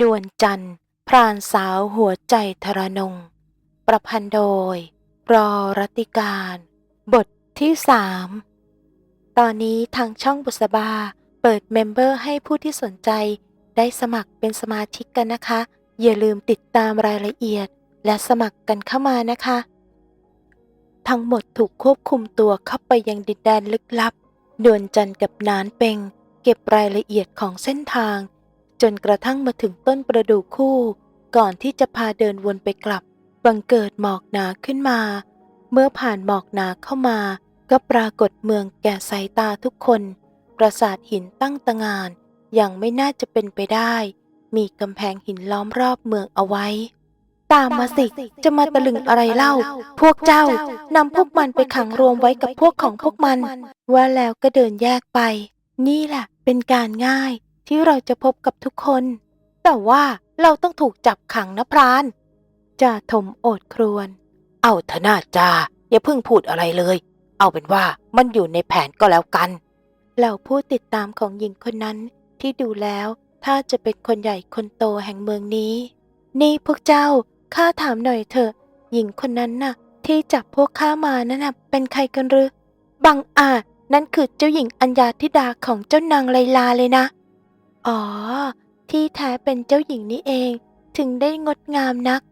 นวลจันทร์ พรานสาวหัวใจทรนง ประพันธ์โดย รอรติการ บทที่สามตอนนี้ทางช่องบุษบา เปิดเมมเบอร์ให้ผู้ที่สนใจ ได้สมัครเป็นสมาชิกกันนะคะ อย่าลืมติดตามรายละเอียด และสมัครกันเข้ามานะคะ ทั้งหมดถูกควบคุมตัวเข้าไปยังดินแดนลึกลับนวลจันทร์กับนานเปงเก็บรายละเอียดของเส้นทาง จนกระทั่งมาถึงต้นประดู่คู่ ก่อนที่จะพาเดินวนไปกลับ บังเกิดหมอกหนาขึ้นมา เมื่อผ่านหมอกหนาเข้ามา ก็ปรากฏเมืองแก่สายตาทุกคน ปราสาทหินตั้งตะงานอย่างไม่น่าจะเป็นไปได้ มีกำแพงหินล้อมรอบเมืองเอาไว้ ตามมาสิจะมาตะลึงอะไรเล่า พวกเจ้านำพวกมันไปขังรวมไว้กับพวกของพวกมัน ว่าแล้วก็เดินแยกไป นี่แหละเป็นการง่าย ที่เราจะพบกับทุกคน แต่ว่าเราต้องถูกจับขังนะพรานจ่าถมโอดครวน เอาเถอะนาจ่าอย่าเพิ่งพูดอะไรเลย เอาเป็นว่ามันอยู่ในแผนก็แล้วกันเหล่าผู้ติดตามของหญิงคนนั้นที่ดูแล้วถ้าจะเป็นคนใหญ่คนโตแห่งเมืองนี้ นี่พวกเจ้าข้าถามหน่อยเถอะ หญิงคนนั้นน่ะ ที่จับพวกข้ามานั่นน่ะเป็นใครกันหรือบังอาจนั่นคือเจ้าหญิงอัญญาธิดาของเจ้านางไลลาเลยนะ อ๋อ ที่แท้เป็นเจ้าหญิงนี่เอง ถึงได้งดงามนัก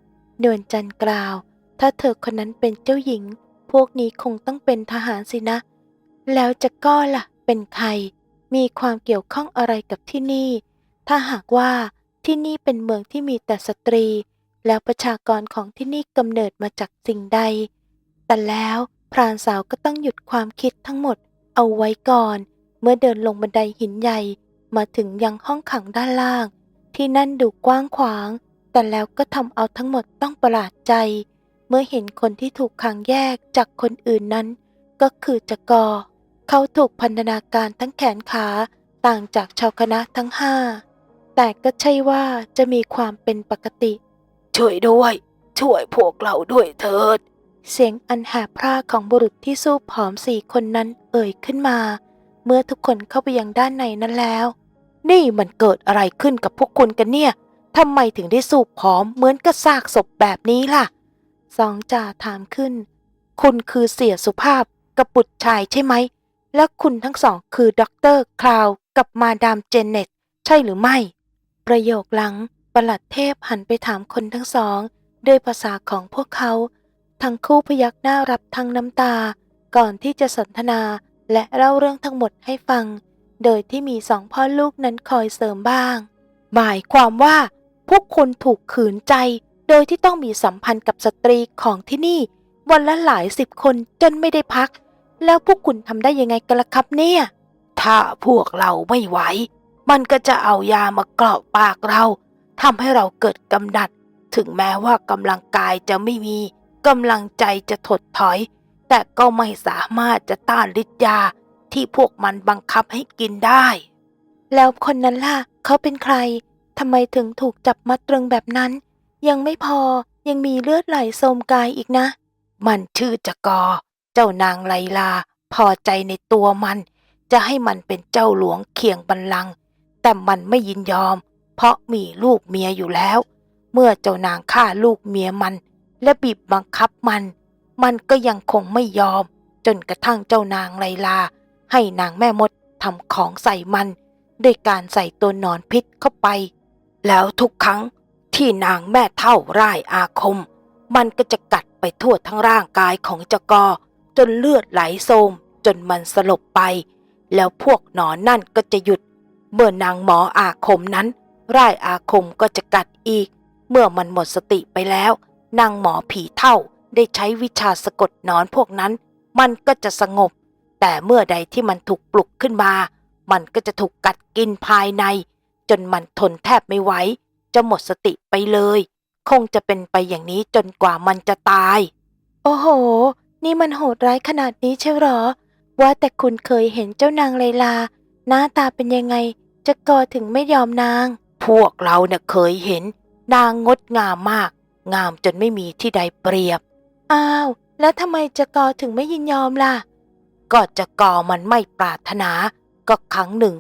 นวลจันทร์กล่าว ถ้าเธอคนนั้นเป็นเจ้าหญิง พวกนี้คงต้องเป็นทหารสินะ แล้วจะก้อล่ะ เป็นใคร มีความเกี่ยวข้องอะไรกับที่นี่ ถ้าหากว่าที่นี่เป็นเมืองที่มีแต่สตรี แล้วประชากรของที่นี่กำเนิดมาจากสิ่งใด แต่แล้วพรานสาวก็ต้องหยุดความคิดทั้งหมดเอาไว้ก่อน เมื่อเดินลงบันไดหินใหญ่ มาถึงยังห้องขังด้านล่าง ที่นั่นดูกว้างขวาง แต่แล้วก็ทำเอาทั้งหมดต้องประหลาดใจ เมื่อเห็นคนที่ถูกขังแยกจากคนอื่นนั้น ก็คือจกอ เขาถูกพันธนาการทั้งแขนขาต่างจากชาวคณะทั้งห้าแต่ก็ใช่ว่าจะมีความเป็นปกติ ช่วยด้วย ช่วยพวกเราด้วยเถิด เสียงอันแหบพร่าของบุรุษที่สู้ผอมสี่คนนั้นเอ่ยขึ้นมา เมื่อทุกคนเข้าไปยังด้านในนั้นแล้ว นี่มันเกิดอะไรขึ้นกับพวกคุณกันเนี่ยทำไมถึงได้สูบผอมเหมือนกับซากศพแบบนี้ล่ะ สองจ่าถามขึ้น คุณคือเสียสุภาพกับบุตรชายใช่ไหม และคุณทั้งสองคือด็อกเตอร์คลาวกับมาดามเจเน็ตใช่หรือไม่ ประโยคหลังประหลัดเทพหันไปถามคนทั้งสอง ด้วยภาษาของพวกเขา ทั้งคู่พยักหน้ารับทั้งน้ำตา ก่อนที่จะสนทนา และเล่าเรื่องทั้งหมดให้ฟัง โดยที่มีสองพ่อลูกนั้นคอยเสริมบ้าง หมายความว่า พวกคุณถูกขืนใจ โดยที่ต้องมีสัมพันธ์กับสตรีของที่นี่ วันละหลายสิบคนจนไม่ได้พัก แล้วพวกคุณทำได้ยังไงกันล่ะครับเนี่ย ถ้าพวกเราไม่ไหว มันก็จะเอายามากรอกปากเราทำให้เราเกิดกำดัด ถึงแม้ว่ากำลังกายจะไม่มีกำลังใจจะถดถอย แต่ก็ไม่สามารถจะต้านฤทธิ์ยาที่พวกมันบังคับให้กินได้ แล้วคนนั้นล่ะ เขาเป็นใครทำไมถึงถูกจับมัดตรึงแบบนั้น ยังไม่พอยังมีเลือดไหลโสมกายอีกนะ มันชื่อจกอ เจ้านางไลลา พอใจในตัวมัน จะให้มันเป็นเจ้าหลวงเคียงบัลลังก์แต่มันไม่ยินยอม เพราะมีลูกเมียอยู่แล้ว เมื่อเจ้านางฆ่าลูกเมียมัน และบีบบังคับมัน มันก็ยังคงไม่ยอม จนกระทั่งเจ้านางไลลา ให้นางแม่มดทำของใส่มันด้วยการใส่ตัวหนอนพิษเข้าไป แล้วทุกครั้งที่นางแม่เท่าร่ายอาคม มันก็จะกัดไปทั่วทั้งร่างกายของเจกอ จนเลือดไหลโซมจนมันสลบไป แล้วพวกหนอนนั่นก็จะหยุด เมื่อนางหมออาคมนั้น ร่ายอาคมก็จะกัดอีก เมื่อมันหมดสติไปแล้ว นางหมอผีเท่า ได้ใช้วิชาสะกดหนอนพวกนั้น มันก็จะสงบ แต่เมื่อใดที่มันถูกปลุกขึ้นมา มันก็จะถูกกัดกินภายใน จนมันทนแทบไม่ไหวจะหมดสติไปเลย คงจะเป็นไปอย่างนี้จนกว่ามันจะตาย โอ้โห นี่มันโหดร้ายขนาดนี้ใช่หรอ ว่าแต่คุณเคยเห็นเจ้านางไลลา หน้าตาเป็นยังไง จะกอถึงไม่ยอมนาง พวกเราเน่ะเคยเห็น นางงดงามมาก งามจนไม่มีที่ใดเปรียบ อ้าว แล้วทำไมจะกอถึงไม่ยินยอมล่ะ ก็จะกอมันไม่ปรารถนา ก็ครั้งหนึ่ง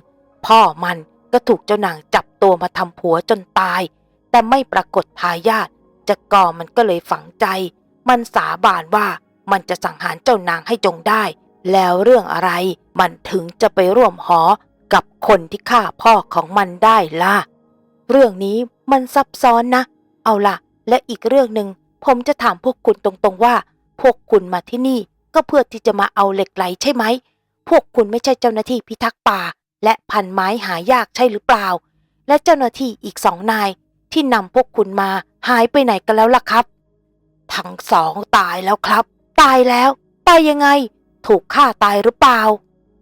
พ่อมันก็ถูกเจ้านางจับตัวมาทำผัวจนตาย แต่ไม่ปรากฏทายาทจักรมันก็เลยฝังใจ มันสาบานว่ามันจะสังหารเจ้านางให้จงได้ แล้วเรื่องอะไรมันถึงจะไปร่วมหอกับคนที่ฆ่าพ่อของมันได้ล่ะ เรื่องนี้มันซับซ้อนนะ เอาล่ะ และอีกเรื่องหนึ่ง ผมจะถามพวกคุณตรงๆว่า พวกคุณมาที่นี่ก็เพื่อที่จะมาเอาเหล็กไหลใช่ไหม พวกคุณไม่ใช่เจ้าหน้าที่พิทักษ์ป่า และพันไม้หายากใช่หรือเปล่า และเจ้าหน้าที่อีกสองนาย ที่นำพวกคุณมาหายไปไหนกันแล้วล่ะครับ ทั้งสองตายแล้วครับ ตายแล้ว ตายยังไง ถูกฆ่าตายหรือเปล่า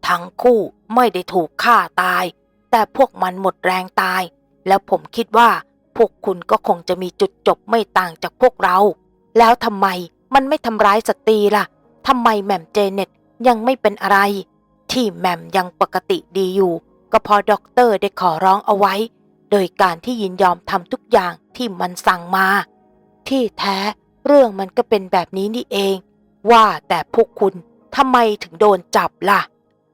ทั้งคู่ไม่ได้ถูกฆ่าตาย แต่พวกมันหมดแรงตาย แล้วผมคิดว่า พวกคุณก็คงจะมีจุดจบไม่ต่างจากพวกเรา แล้วทำไมมันไม่ทำร้ายสตรีล่ะทำไมแหม่มเจเน็ตยังไม่เป็นอะไร ที่แหม่มยังปกติดีอยู่ ก็เพอด็อกเตอร์ได้ขอร้องเอาไว้ โดยการที่ยินยอมทำทุกอย่างที่มันสั่งมา ที่แท้เรื่องมันก็เป็นแบบนี้นี่เอง ว่าแต่พวกคุณทำไมถึงโดนจับล่ะ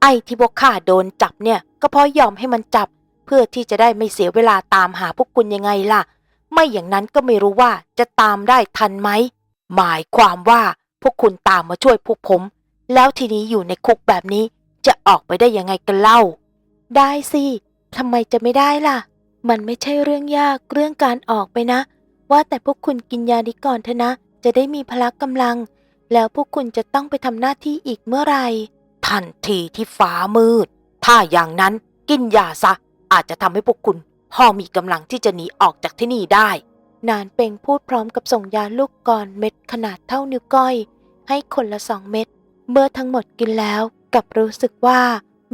ไอ้ที่พวกข้าโดนจับเนี่ย ก็เพราะยอมให้มันจับ เพื่อที่จะได้ไม่เสียเวลาตามหาพวกคุณยังไงล่ะ ไม่อย่างนั้นก็ไม่รู้ว่าจะตามได้ทันไหม หมายความว่าพวกคุณตามมาช่วยพวกผม แล้วทีนี้อยู่ในคุกแบบนี้จะออกไปได้ยังไงกันเล่า ได้สิทำไมจะไม่ได้ล่ะ มันไม่ใช่เรื่องยากเรื่องการออกไปนะ ว่าแต่พวกคุณกินยาดีก่อนเถอะนะ จะได้มีพละกำลัง แล้วพวกคุณจะต้องไปทำหน้าที่อีกเมื่อไหร่ทันทีที่ฟ้ามืด ถ้าอย่างนั้นกินยาซะ อาจจะทำให้พวกคุณพอมีกำลังที่จะหนีออกจากที่นี่ได้ นานเปงพูดพร้อมกับส่งยาลูกก่อนเม็ดขนาดเท่านิ้วก้อย ให้คนละสองเม็ด เมื่อทั้งหมดกินแล้วกลับรู้สึกว่า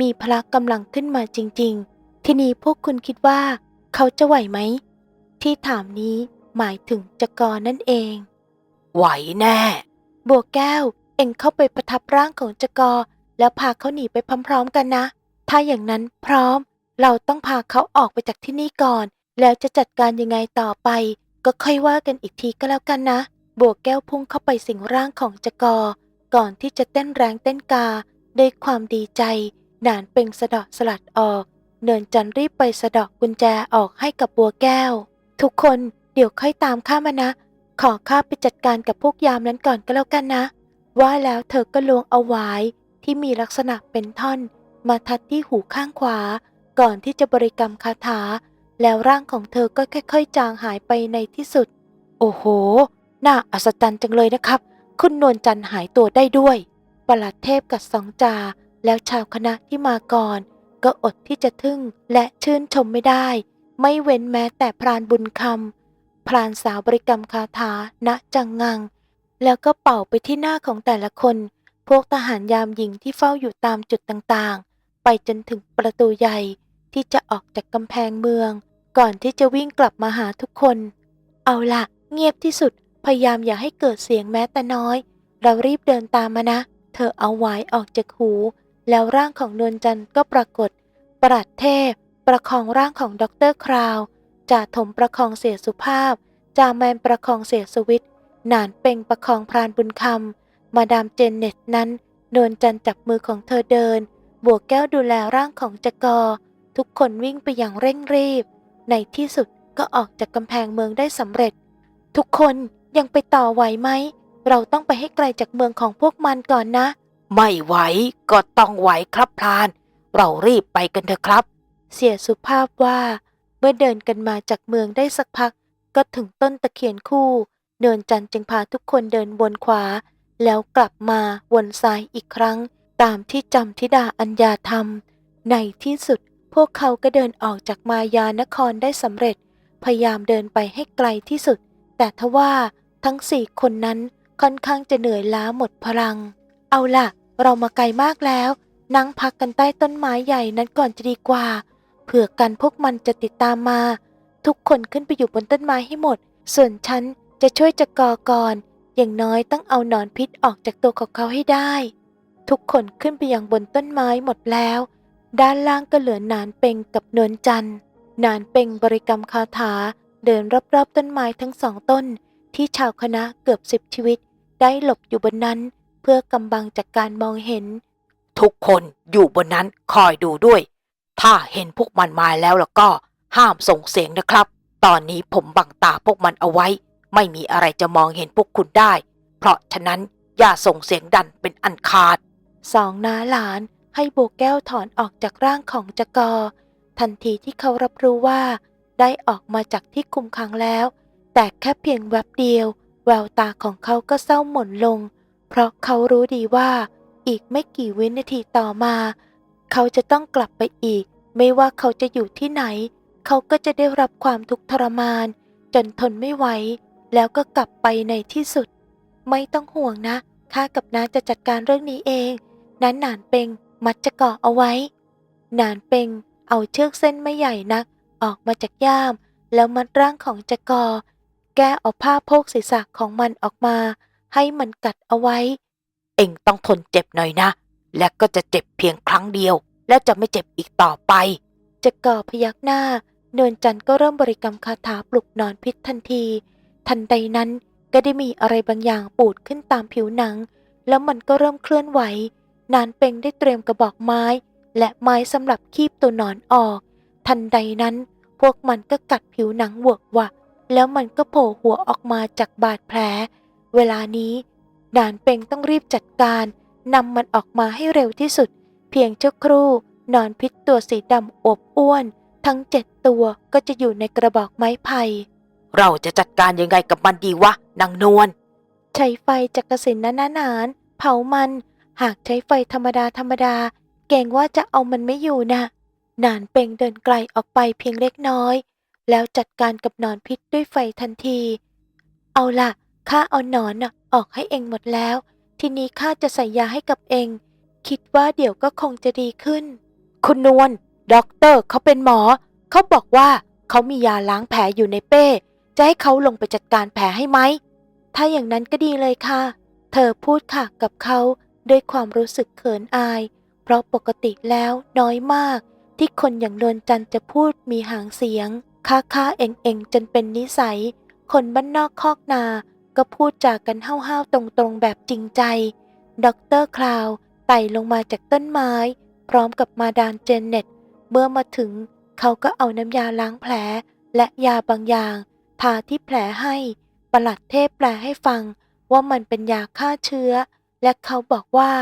มีพละกำลังขึ้นมาจริง ๆ ทีนี้พวกคุณคิดว่า เขาจะไหวไหม ที่ถามนี้หมายถึงจักรนั่นเอง ไหวแน่ บัวแก้ว เอ็งเข้าไปประทับร่างของจักรแล้วพาเขาหนีไปพร้อมๆกันนะ ถ้าอย่างนั้นพร้อม เราต้องพาเขาออกไปจากที่นี่ก่อน แล้วจะจัดการยังไงต่อไป ก็ค่อยว่ากันอีกทีก็แล้วกันนะ บัวแก้วพุ่งเข้าไปสิงร่างของจกรก่อนที่จะเต้นแรงเต้นกาด้วยความดีใจหนานเป็งสะดาะสลัดออก เนินจันรีบไปสะดาะกุญแจออกให้กับบัวแก้ว ทุกคนเดี๋ยวค่อยตามข้ามานะ ขอข้าไปจัดการกับพวกยามนั้นก่อนก็แล้วกันนะ ว่าแล้วเธอก็ลวงเอาหวายที่มีลักษณะเป็นท่อน มาทัดที่หูข้างขวา ก่อนที่จะบริกรรมคาถา แล้วร่างของเธอก็ค่อย ๆ จางหายไปในที่สุด โอ้โห น่าอัศจรรย์จังเลยนะครับ คุณนวลจันทร์หายตัวได้ด้วย ประหลัดเทพกับสองจา แล้วชาวคณะที่มาก่อน ก็อดที่จะทึ่งและชื่นชมไม่ได้ ไม่เว้นแม้แต่พรานบุญคำพรานสาวบริกรรมคาถาณจังงัง แล้วก็เป่าไปที่หน้าของแต่ละคน พวกทหารยามหญิงที่เฝ้าอยู่ตามจุดต่างๆ ไปจนถึงประตูใหญ่ ที่จะออกจากกำแพงเมือง ก่อนที่จะวิ่งกลับมาหาทุกคน เอาล่ะเงียบที่สุด พยายามอย่าให้เกิดเสียงแม้แต่น้อย เรารีบเดินตามมานะ เธอเอาหวายออกจากหู แล้วร่างของนวลจันทร์ก็ปรากฏ ปรัดเทพ ประคองร่างของด็อกเตอร์คราวจ่าถมประคองเสียสุภาพจ่าแมนประคองเสียสวิทหนานเป่งประคองพรานบุญคำมาดามเจนเน็ตนั้นนวลจันทร์จับมือของเธอเดิน บวกแก้วดูแลร่างของจักร ทุกคนวิ่งไปอย่างเร่งรีบ ในที่สุดก็ออกจากกำแพงเมืองได้สำเร็จ ทุกคนยังไปต่อไหวไหม เราต้องไปให้ไกลจากเมืองของพวกมันก่อนนะ ไม่ไหวก็ต้องไหวครับพราน เรารีบไปกันเถอะครับ เสียสุภาพว่า เมื่อเดินกันมาจากเมืองได้สักพัก ก็ถึงต้นตะเคียนคู่เนินจันทร์จึงพาทุกคนเดินวนขวา แล้วกลับมาวนซ้ายอีกครั้ง ตามที่จำทิดาอัญญาทำในที่สุดพ วกเขาก็เดินออกจากมายานครได้สำเร็จ พยายามเดินไปให้ไกลที่สุด แต่ทว่าทั้งสี่คนนั้นค่อนข้างจะเหนื่อยล้าหมดพลัง เอาล่ะเรามาไกลมากแล้ว นั่งพักกันใต้ต้นไม้ใหญ่นั้นก่อนจะดีกว่า เผื่อกันพวกมันจะติดตามมา ทุกคนขึ้นไปอยู่บนต้นไม้ให้หมด ส่วนฉันจะช่วยจักรก่อน อย่างน้อยต้องเอาหนอนพิษออกจากตัวของเขาให้ได้ ทุกคนขึ้นไปยังบนต้นไม้หมดแล้ว ด้านล่างก็เหลือนานเปงกับนวลจันทร์นานเปงบริกรรมคาถาเดินรอบๆต้นไม้ทั้งสองต้น ที่ชาวคณะเกือบสิบชีวิต ได้หลบอยู่บนนั้นเพื่อกำบังจากการมองเห็น ทุกคนอยู่บนนั้นคอยดูด้วย ถ้าเห็นพวกมันมาแล้วแล้วก็ห้ามส่งเสียงนะครับ ตอนนี้ผมบังตาพวกมันเอาไว้ ไม่มีอะไรจะมองเห็นพวกคุณได้ เพราะฉะนั้นอย่าส่งเสียงดันเป็นอันขาด สองน้าหลาน ให้โบวแก้วถอนออกจากร่างของจกอ ทันทีที่เขารับรู้ว่า ได้ออกมาจากที่คุมขังแล้ว แต่แค่เพียงแวบเดียว แววตาของเขาก็เศร้าหม่นลง เพราะเขารู้ดีว่า อีกไม่กี่วินาทีต่อมา เขาจะต้องกลับไปอีก ไม่ว่าเขาจะอยู่ที่ไหน เขาก็จะได้รับความทุกข์ทรมาน จนทนไม่ไหวแล้วก็กลับไปในที่สุด ไม่ต้องห่วงนะข้ากับน้าจะจัดการเรื่องนี้เองนั้นหนานเปง มัดจะเกาะเอาไว้ นานเปงเอาเชือกเส้นไม่ใหญ่นัก ออกมาจากย่าม แล้วมัดร่างของจะกอแก้เอาผ้าโพกศีรษะของมันออกมา ให้มันกัดเอาไว้ เอ็งต้องทนเจ็บหน่อยนะ และก็จะเจ็บเพียงครั้งเดียว และจะไม่เจ็บอีกต่อไปจะก่อพยักหน้า เนินจันทร์ก็เริ่มบริกรรมคาถาปลุกนอนพิษทันที ทันใดนั้นก็ได้มีอะไรบางอย่างปูดขึ้นตามผิวหนัง แล้วมันก็เริ่มเคลื่อนไหว นานเป็งได้เตรียมกระบอกไม้ และไม้สำหรับคีบตัวหนอนออก ทันใดนั้น พวกมันก็กัดผิวหนังเวอะหวะแล้วมันก็โผล่หัวออกมาจากบาดแผล เวลานี้ นานเป็งต้องรีบจัดการนำมันออกมาให้เร็วที่สุด เพียงชั่วครู่หนอนพิษตัวสีดำอวบอ้วน ทั้งเจ็ดตัวก็จะอยู่ในกระบอกไม้ไผ่เราจะจัดการยังไงกับมันดีวะนางนวลใช้ไฟจักรสินนานาหนานเผามัน หากใช้ไฟธรรมดาธรรมดาเกรงว่าจะเอามันไม่อยู่นะนานเป่งเดินไกลออกไปเพียงเล็กน้อย แล้วจัดการกับหนอนพิษด้วยไฟทันที เอาล่ะข้าเอาหนอนน่ะออกให้เองหมดแล้ว ทีนี้ข้าจะใส่ยาให้กับเอง คิดว่าเดี๋ยวก็คงจะดีขึ้น คุณนวลด็อกเตอร์เขาเป็นหมอ เขาบอกว่าเขามียาล้างแผลอยู่ในเป้ จะให้เขาลงไปจัดการแผลให้ไหม ถ้าอย่างนั้นก็ดีเลยค่ะ เธอพูดค่ะกับเขา ด้วยความรู้สึกเขินอาย เพราะปกติแล้วน้อยมาก ที่คนอย่างนวลจันจะพูดมีหางเสียง ค้าค้าเองเองจนเป็นนิสัย คนบ้านนอกคอกนา ก็พูดจากันห้าวๆตรงๆแบบจริงใจด็อกเตอร์คลาวไต่ลงมาจากต้นไม้ พร้อมกับมาดามเจนเน็ต เมื่อมาถึง เขาก็เอาน้ำยาล้างแผล และยาบางอย่าง ทาที่แผลให้ ประหลัดเทพแปลให้ฟังว่ามันเป็นยาฆ่าเชื้อ และเขาบอกว่า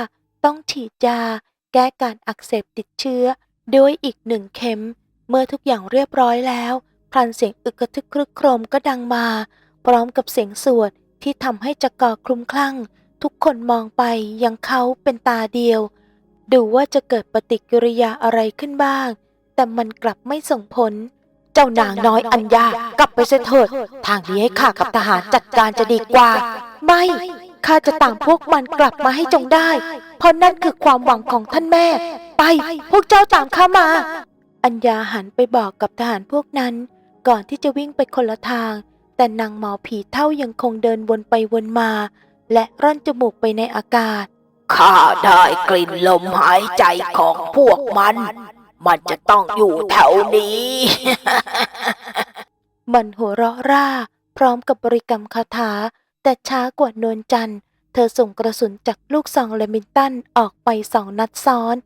ต้องฉีดยาแก้การอักเสบติดเชื้อด้วยอีกหนึ่งเข็ม เมื่อทุกอย่างเรียบร้อยแล้วพลันเสียงอึกกระทึกครึกโครมก็ดังมา พร้อมกับเสียงสวดที่ทำให้จักรคลุมคลั่ง ทุกคนมองไปยังเขาเป็นตาเดียว ดูว่าจะเกิดปฏิกิริยาอะไรขึ้นบ้าง แต่มันกลับไม่ส่งผล เจ้านางน้อยอัญญากลับไปเสียเถิด ทางนี้ให้ข้ากับทหารจัดการจะดีกว่า ไม่ ข้าจะตามพวกมันกลับมาให้จงได้ เพราะนั่นคือความหวังของท่านแม่ ไป พวกเจ้าตามข้ามา อัญญาหันไปบอกกับทหารพวกนั้น ก่อนที่จะวิ่งไปคนละทาง แต่นางหมอผีเท่ายังคงเดินวนไปวนมา และร่อนจมูกไปในอากาศ ข้าได้กลิ่นลมหายใจของพวกมัน มันจะต้องอยู่แถวนี้ มันหัวเราะร่า พร้อมกับบริกรรมคาถา แต่ช้ากว่านวลจันทร์ เธอส่งกระสุนจากลูกซองเลมินตันออกไปสองนัดซ้อน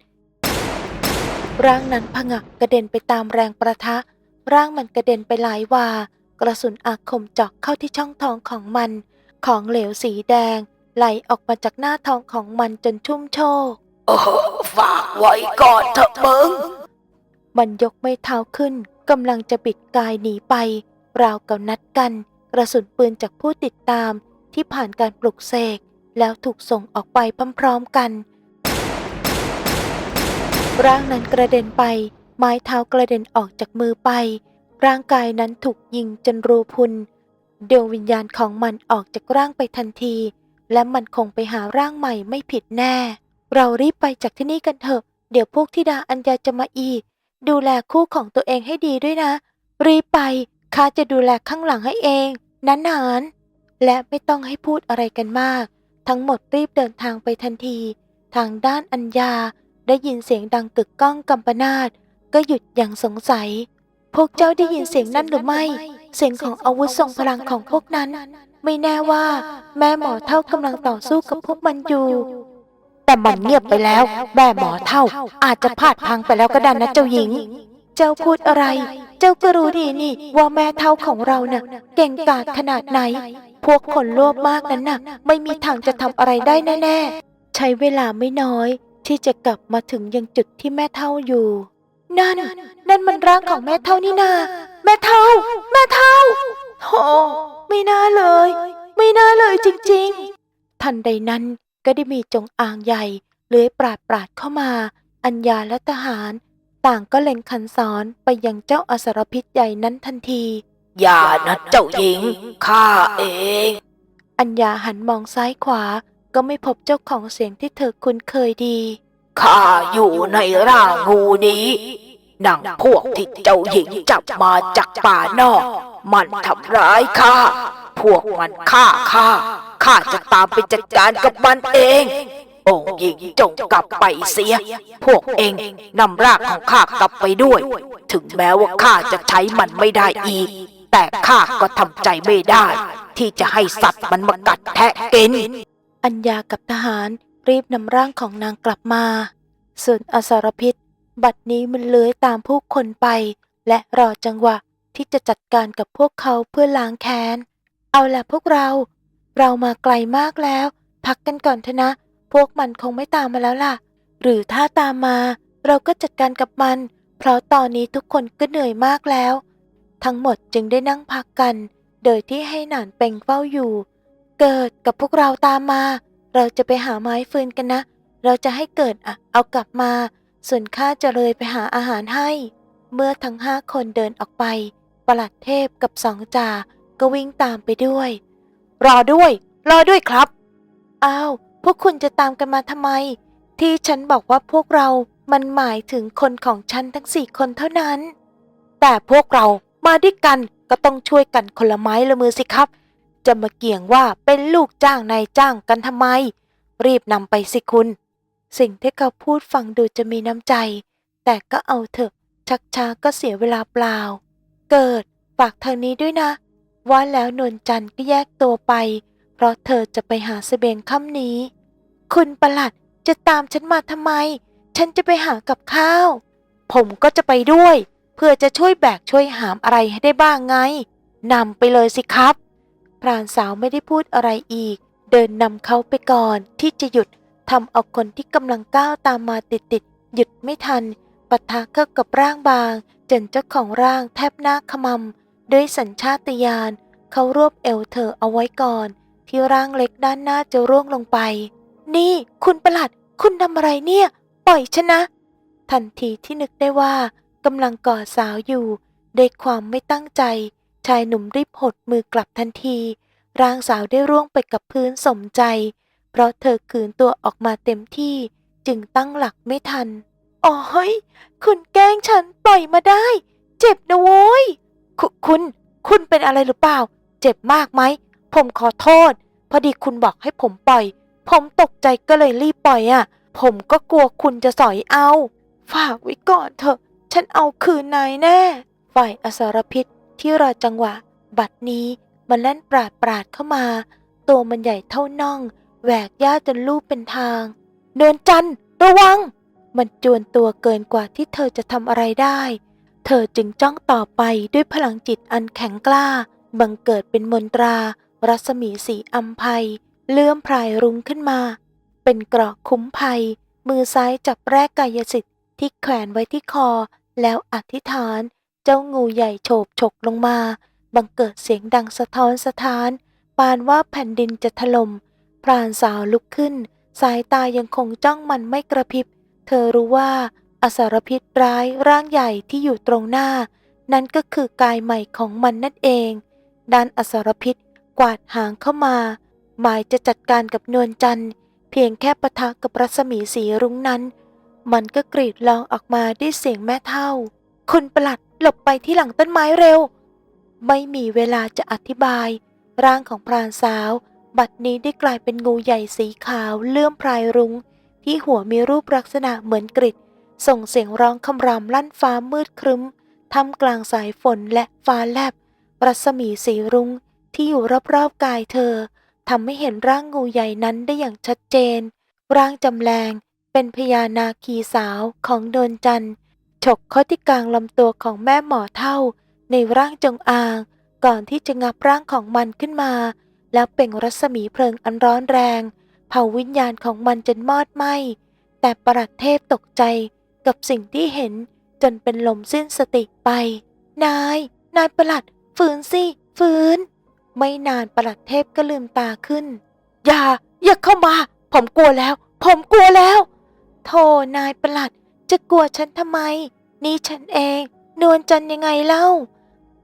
ร่างนั้นผงะกระเด็นไปตามแรงประทะ ร่างมันกระเด็นไปหลายวา กระสุนอาคมเจาะเข้าที่ช่องท้องของมัน ของเหลวสีแดง ไหลออกมาจากหน้าท้องของมันจนชุ่มโชกโอ้ฝากไว้ก่อนเถอะมึง มันยกไม่เท้าขึ้นกำลังจะบิดกายหนีไป ราวกับนัดกัน กระสุนปืนจากผู้ติดตาม ที่ผ่านการปลุกเสกแล้วถูกส่งออกไปพร้อมๆกัน ร่างนั้นกระเด็นไป ไม้เท้ากระเด็นออกจากมือไป ร่างกายนั้นถูกยิงจนรูพุนดวงวิญญาณของมันออกจากร่างไปทันที และมันคงไปหาร่างใหม่ไม่ผิดแน่ เรารีบไปจากที่นี่กันเถอะ เดี๋ยวพวกธิดาอัญญาจะมาอีก ดูแลคู่ของตัวเองให้ดีด้วยนะ รีบไปข้าจะดูแลข้างหลังให้เองนาน และไม่ต้องให้พูดอะไรกันมาก ทั้งหมดรีบเดินทางไปทันที ทางด้านอัญญาได้ยินเสียงดังกึกก้องกำปนาตก็หยุดอย่างสงสัย พวกเจ้าได้ยินเสียงนั้นหรือไม่ เสียงของอาวุธทรงพลังของพวกนั้น ไม่แน่ว่า แม่หมอเท่ากำลังต่อสู้กับพวกมันอยู่ แต่มันเงียบไปแล้ว แม่หมอเท่า อาจจะพลาดพังไปแล้วก็ได้นะเจ้าหญิง เจ้าพูดอะไร เจ้าก็รู้ดีนี่ว่าแม่เท่าของเราน่ะเก่งกาจขนาดไหน พวกคนโลภมากนั้นน่ะ ไม่มีทางจะทำอะไรได้แน่ๆ ใช้เวลาไม่น้อย ที่จะกลับมาถึงยังจุดที่แม่เท่าอยู่ นั่น นั่นมันร่างของแม่เท่านี่นา แม่เท่า แม่เท่าโธ่ไม่น่าเลย ไม่น่าเลยจริงๆ ทันใดนั้นก็ได้มีจงอางใหญ่เลื้อยปราดปราดเข้ามา อัญญาและทหาร ต่างก็เล็งคันศรไปยังเจ้าอสรพิษใหญ่นั้นทันที อย่านะเจ้าหญิงข้าเอง อัญญาหันมองซ้ายขวาก็ไม่พบเจ้าของเสียงที่เธอคุ้นเคยดีข้าอยู่ในร่างงูนี้หนังพวกที่เจ้าหญิงจับมาจากป่านอก มันทำร้ายข้าพวกมันฆ่าข้าข้าจะตามไปจัดการกับมันเององค์หญิงจงกลับไปเสีย พวกเองนำรากของข้ากลับไปด้วย ถึงแม้ว่าข้าจะใช้มันไม่ได้อีก แต่ข้าก็ทำใจไม่ได้ ที่จะให้สัตว์มันมากัดแทะกิน อัญญากับทหารรีบนำร่างของนางกลับมา ส่วนอสรพิษ บัดนี้มันเลื้อยตามผู้คนไป และรอจังหวะที่จะจัดการกับพวกเขาเพื่อล้างแค้น เอาล่ะพวกเรา เรามาไกลมากแล้ว พักกันก่อนเถอะนะ พวกมันคงไม่ตามมาแล้วล่ะ หรือถ้าตามมา เราก็จัดการกับมัน เพราะตอนนี้ทุกคนก็เหนื่อยมากแล้ว ทั้งหมดจึงได้นั่งพักกัน โดยที่ให้หนานเป็งเฝ้าอยู่ เกิดกับพวกเราตามมา เราจะไปหาไม้ฟืนกันนะ เราจะให้เกิดอะเอากลับมา ส่วนข้าจะเลยไปหาอาหารให้ เมื่อทั้งห้าคนเดินออกไป ประหลัดเทพกับสองจ่าก็วิ่งตามไปด้วย รอด้วย รอด้วยครับ อ้าว พวกคุณจะตามกันมาทำไม ที่ฉันบอกว่าพวกเรา มันหมายถึงคนของฉันทั้งสี่คนเท่านั้น แต่พวกเรา มาด้วยกันก็ต้องช่วยกันคนละไม้ละมือสิครับ จะมาเกี่ยงว่าเป็นลูกจ้างนายจ้างกันทำไม รีบนำไปสิคุณ สิ่งที่เขาพูดฟังดูจะมีน้ำใจ แต่ก็เอาเถอะ ชักช้าก็เสียเวลาเปล่า เกิดฝากทางนี้ด้วยนะ ว่าแล้วนวลจันทร์ก็แยกตัวไป เพราะเธอจะไปหาเสบียงค่ำนี้ คุณประหลัดจะตามฉันมาทำไม ฉันจะไปหากับข้าว ผมก็จะไปด้วย พื่อจะช่วยแบกช่วยหามอะไรให้ได้บ้างไงนำไปเลยสิครับ พรานสาวไม่ได้พูดอะไรอีก เดินนำเขาไปก่อนที่จะหยุดทำเอาคนที่กำลังก้าวตามมาติดๆหยุดไม่ทันปะทะเข้ากับร่างบาง จนเจ้าของร่างแทบหน้าขมำด้วยสัญชาตญาณเขารวบเอวเธอเอาไว้ก่อน ที่ร่างเล็กด้านหน้าจะร่วงลงไป นี่คุณประหลัด คุณทำอะไรเนี่ย ปล่อยฉันนะ ทันทีที่นึกได้ว่า กำลังกอดสาวอยู่ด้วยความไม่ตั้งใจ ชายหนุ่มรีบหดมือกลับทันที ร่างสาวได้ร่วงไปกับพื้นสมใจ เพราะเธอขืนตัวออกมาเต็มที่จึงตั้งหลักไม่ทันอ๋อเฮ้ย คุณแกล้งฉันปล่อยมาได้ เจ็บนะโว้ยคคุณ คุณเป็นอะไรหรือเปล่า เจ็บมากไหม ผมขอโทษ พอดีคุณบอกให้ผมปล่อย ผมตกใจก็เลยรีบปล่อยอะ ผมก็กลัวคุณจะสอยเอา ฝากไว้ก่อนเถอะ ฉันเอาคืนนายแน่ ฝ่ายอสรพิษที่รอจังหวะ บัดนี้มันแล่นปราดปราดเข้ามา ตัวมันใหญ่เท่าน่อง แหวกหญ้าจนลูบเป็นทางนวลจันทร์ระวัง มันจวนตัวเกินกว่าที่เธอจะทำอะไรได้ เธอจึงจ้องต่อไปด้วยพลังจิตอันแข็งกล้า บังเกิดเป็นมนตรา รัศมีสีอัมภัย เลื่อมพรายรุ้งขึ้นมา เป็นเกราะคุ้มภัย มือซ้ายจับแรกกายสิทธิ์ที่แขวนไว้ที่คอ แล้วอธิษฐานเจ้างูใหญ่โฉบฉกลงมา บังเกิดเสียงดังสะท้อนสะท้าน ปานว่าแผ่นดินจะถล่มพรานสาวลุกขึ้น สายตายังคงจ้องมันไม่กระพริบ เธอรู้ว่าอสารพิษร้ายร่างใหญ่ที่อยู่ตรงหน้า นั่นก็คือกายใหม่ของมันนั่นเองด้านอสารพิษกวาดหางเข้ามา หมายจะจัดการกับนวลจันทร์เพียงแค่ปะทะกับรัศมีสีรุ้งนั้น มันก็กรีดร้องออกมาด้วยเสียงแม่เท่า คุณประหลัดหลบไปที่หลังต้นไม้เร็ว ไม่มีเวลาจะอธิบาย ร่างของพรานสาว บัดนี้ได้กลายเป็นงูใหญ่สีขาวเลื่อมพรายรุง้ง ที่หัวมีรูปลักษณะเหมือนกริดส่งเสียงร้องคำรามลั่นฟ้ามืดครึ้มท่ามกลางสายฝนและฟ้าแลบ รัศมีสีรุง้งที่อยู่รอบๆกายเธอทำให้เห็นร่างงูใหญ่นั้นได้อย่างชัดเจน ร่างจำแรง เป็นพญานาคีสาวของโดนจันฉกเข้าที่กลางลำตัวของแม่หมอเท่า ในร่างจงอาง ก่อนที่จะงับร่างของมันขึ้นมา แล้วเปล่งรัศมีเพลิงอันร้อนแรง เผาวิญญาณของมันจนมอดไหม้แต่ประหลัดเทพตกใจกับสิ่งที่เห็นจนเป็นลมสิ้นสติไป นาย นายประหลัดฟื้นสิฟื้นไม่นานประหลัดเทพก็ลืมตาขึ้น อย่า อย่าเข้ามา ผมกลัวแล้ว ผมกลัวแล้ว โธ่นายประหลัด จะกลัวฉันทำไม นี่ฉันเอง นวลจันยังไงเล่า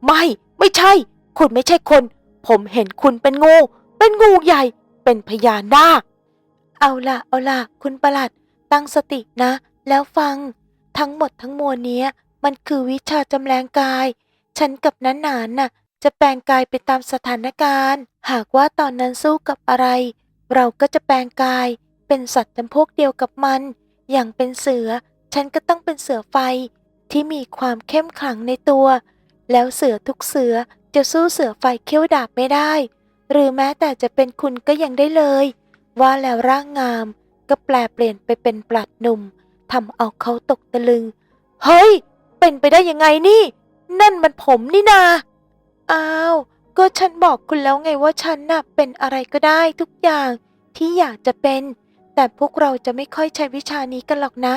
ไม่ ไม่ใช่ คุณไม่ใช่คน ผมเห็นคุณเป็นงู เป็นงูใหญ่ เป็นพญานาคเอาละเอาละคุณประหลัด ตั้งสตินะ แล้วฟัง ทั้งหมดทั้งมวลเนี้ย มันคือวิชาจำแรงกาย ฉันกับนันหนานน่ะ จะแปลงกายไปตามสถานการณ์ หากว่าตอนนั้นสู้กับอะไร เราก็จะแปลงกายเป็นสัตว์จำพวกเดียวกับมัน อย่างเป็นเสือ ฉันก็ต้องเป็นเสือไฟที่มีความเข้มขลังในตัว แล้วเสือทุกเสือจะสู้เสือไฟเขี้ยวดาบไม่ได้ หรือแม้แต่จะเป็นคุณก็ยังได้เลย ว่าแล้วร่างงามก็แปลเปลี่ยนไปเป็นปลัดหนุ่มทำเอาเขาตกตะลึง เฮ้ย เป็นไปได้ยังไงนี่ นั่นมันผมนี่นา อ้าว ก็ฉันบอกคุณแล้วไงว่าฉันน่ะเป็นอะไรก็ได้ทุกอย่างที่อยากจะเป็น แต่พวกเราจะไม่ค่อยใช้วิชานี้กันหรอกนะ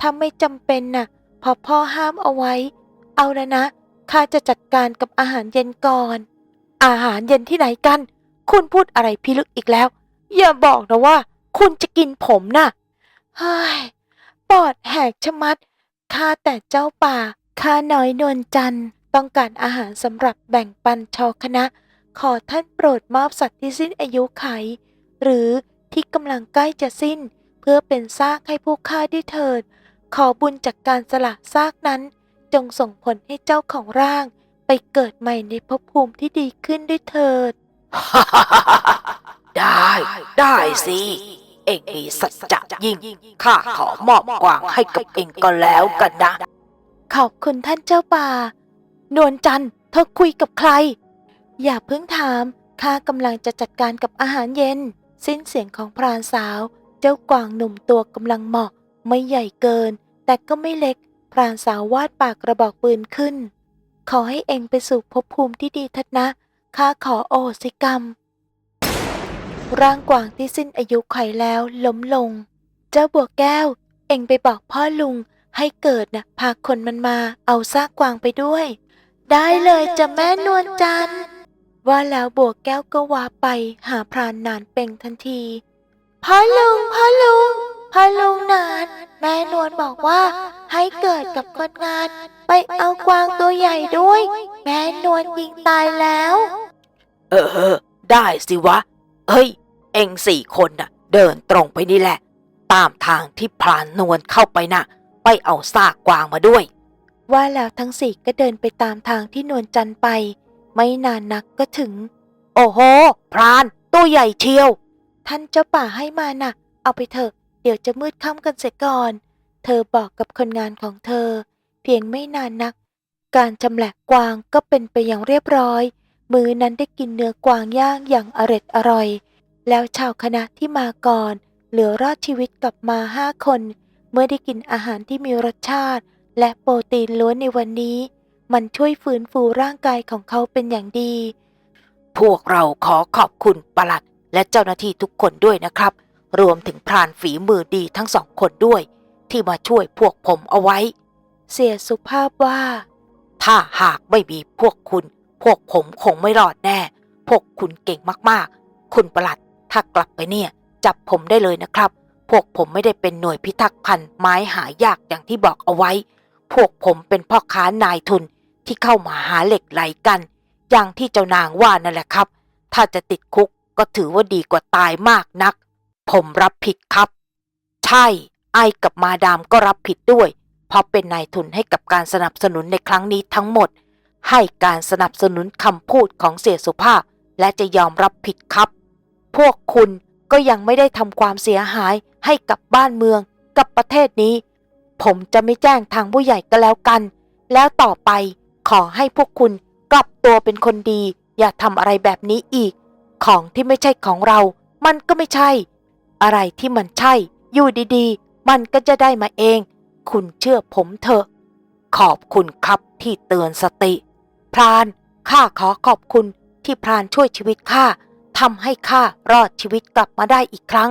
ถ้าไม่จำเป็นน่ะ พอพ่อห้ามเอาไว้ เอาแล้วนะ ข้าจะจัดการกับอาหารเย็นก่อน อาหารเย็นที่ไหนกัน คุณพูดอะไรพิลึกอีกแล้ว อย่าบอกนะว่า คุณจะกินผมน่ะ เฮ้ย ปอดแหกชะมัด ข้าแต่เจ้าป่า ข้าน้อยนวลจันทร์ต้องการอาหารสำหรับแบ่งปันชาวคณะ ขอท่านโปรดมอบสัตว์ที่สิ้นอายุไข หรือ ที่กำลังใกล้จะสิ้น เพื่อเป็นซากให้พวกข้าด้วยเถิด ขอบุญจากการสละซากนั้น จงส่งผลให้เจ้าของร่าง ไปเกิดใหม่ในภพภูมิที่ดีขึ้นด้วยเถิด ได้ได้สิ เอ็งมีสัจจะยิ่งข้าขอมอบกวางให้กับเอ็งก็แล้วกันนะ ขอบคุณท่านเจ้าป่านวลจันทร์เธอคุยกับใคร อย่าเพิ่งถามข้ากำลังจะจัดการกับอาหารเย็น สิ้นเสียงของพรานสาว เจ้ากวางหนุ่มตัวกำลังเหมาะ ไม่ใหญ่เกิน แต่ก็ไม่เล็ก พรานสาววาดปากกระบอกปืนขึ้น ขอให้เองไปสู่ภพภูมิที่ดีทัดนะข้าขอโอสิกรรม ร่างกวางที่สิ้นอายุไขแล้วล้มลง เจ้าบัวแก้ว เองไปบอกพ่อลุงให้เกิดนะ่ะพาคนมันมาเอาซากกวางไปด้วย ได้เลยจะแม่นวลจันทร์ ว่าแล้วบัวแก้วก็วาไปหาพรานนานเป่งทันทีพ่อลุงพ่อลุงพ่อลุงนาน แม่นวลบอกว่าให้เกิดกับคนงาน ไปเอากวางตัวใหญ่ด้วย แม่นวลยิงตายแล้ว เออ ได้สิวะ เฮ้ย เอ็งสี่คนน่ะ เดินตรงไปนี่แหละ ตามทางที่พรานนวลเข้าไปน่ะ ไปเอาซากกวางมาด้วย ว่าแล้วทั้งสี่ก็เดินไปตามทางที่นวลจันทร์ไป ไม่นานนักก็ถึง โอ้โห พรานตัวใหญ่เชียว ท่านเจ้าป่าให้มาน่ะ เอาไปเถอะ เดี๋ยวจะมืดค่ำกันเสียก่อน เธอบอกกับคนงานของเธอ เพียงไม่นานนัก การชำแหละกวางก็เป็นไปอย่างเรียบร้อย มือนั้นได้กินเนื้อกวางย่างอย่างอร็ดอร่อย แล้วชาวคณะที่มาก่อน เหลือรอดชีวิตกลับมาห้าคน เมื่อได้กินอาหารที่มีรสชาติ และโปรตีนล้วนในวันนี้ มันช่วยฟื้นฟูร่างกายของเขาเป็นอย่างดี พวกเราขอขอบคุณปลัดและเจ้าหน้าที่ทุกคนด้วยนะครับ รวมถึงพรานฝีมือดีทั้งสองคนด้วย ที่มาช่วยพวกผมเอาไว้ เสียสุภาพว่า ถ้าหากไม่มีพวกคุณ พวกผมคงไม่รอดแน่ พวกคุณเก่งมากๆ คุณประหลัดถ้ากลับไปเนี่ย จับผมได้เลยนะครับ พวกผมไม่ได้เป็นหน่วยพิทักษ์พันไม้หายากอย่างที่บอกเอาไว้ พวกผมเป็นพ่อค้านายทุน ที่เข้ามาหาเหล็กไหลกัน อย่างที่เจ้านางว่านั่นแหละครับ ถ้าจะติดคุกก็ถือว่าดีกว่าตายมากนัก ผมรับผิดครับ ใช่ ไอ้กับมาดามก็รับผิดด้วย เพราะเป็นนายทุนให้กับการสนับสนุนในครั้งนี้ทั้งหมด ให้การสนับสนุนคำพูดของเสียสุภาพ และจะยอมรับผิดครับ พวกคุณก็ยังไม่ได้ทำความเสียหายให้กับบ้านเมืองกับประเทศนี้ ผมจะไม่แจ้งทางผู้ใหญ่ก็แล้วกัน แล้วต่อไป ขอให้พวกคุณกลับตัวเป็นคนดี อย่าทำอะไรแบบนี้อีก ของที่ไม่ใช่ของเรา มันก็ไม่ใช่ อะไรที่มันใช่ อยู่ดีๆ มันก็จะได้มาเอง คุณเชื่อผมเถอะ ขอบคุณครับที่เตือนสติ พรานข้าขอขอบคุณที่พรานช่วยชีวิตข้าทำให้ข้ารอดชีวิตกลับมาได้อีกครั้ง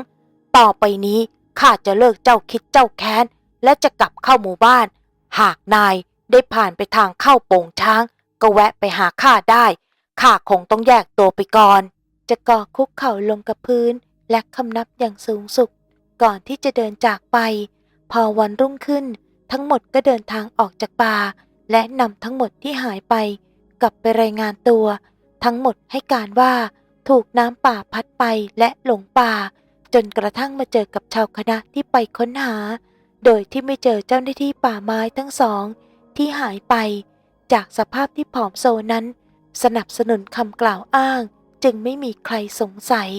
ต่อไปนี้ข้าจะเลิกเจ้าคิดเจ้าแค้น และจะกลับเข้าหมู่บ้าน หากนาย ได้ผ่านไปทางเข้าโป่งช้าง ก็แวะไปหาข้าได้ ข้าคงต้องแยกตัวไปก่อน จะก่อคุกเข่าลงกับพื้น และคำนับอย่างสูงสุด ก่อนที่จะเดินจากไป พอวันรุ่งขึ้น ทั้งหมดก็เดินทางออกจากป่า และนำทั้งหมดที่หายไป กลับไปรายงานตัว ทั้งหมดให้การว่าถูกน้ำป่าพัดไปและหลงป่า จนกระทั่งมาเจอกับชาวคณะที่ไปค้นหา โดยที่ไม่เจอเจ้าหน้าที่ป่าไม้ทั้งสอง ที่หายไปจากสภาพที่ผอมโซนั้น สนับสนุนคำกล่าวอ้างจึงไม่มีใครสงสัย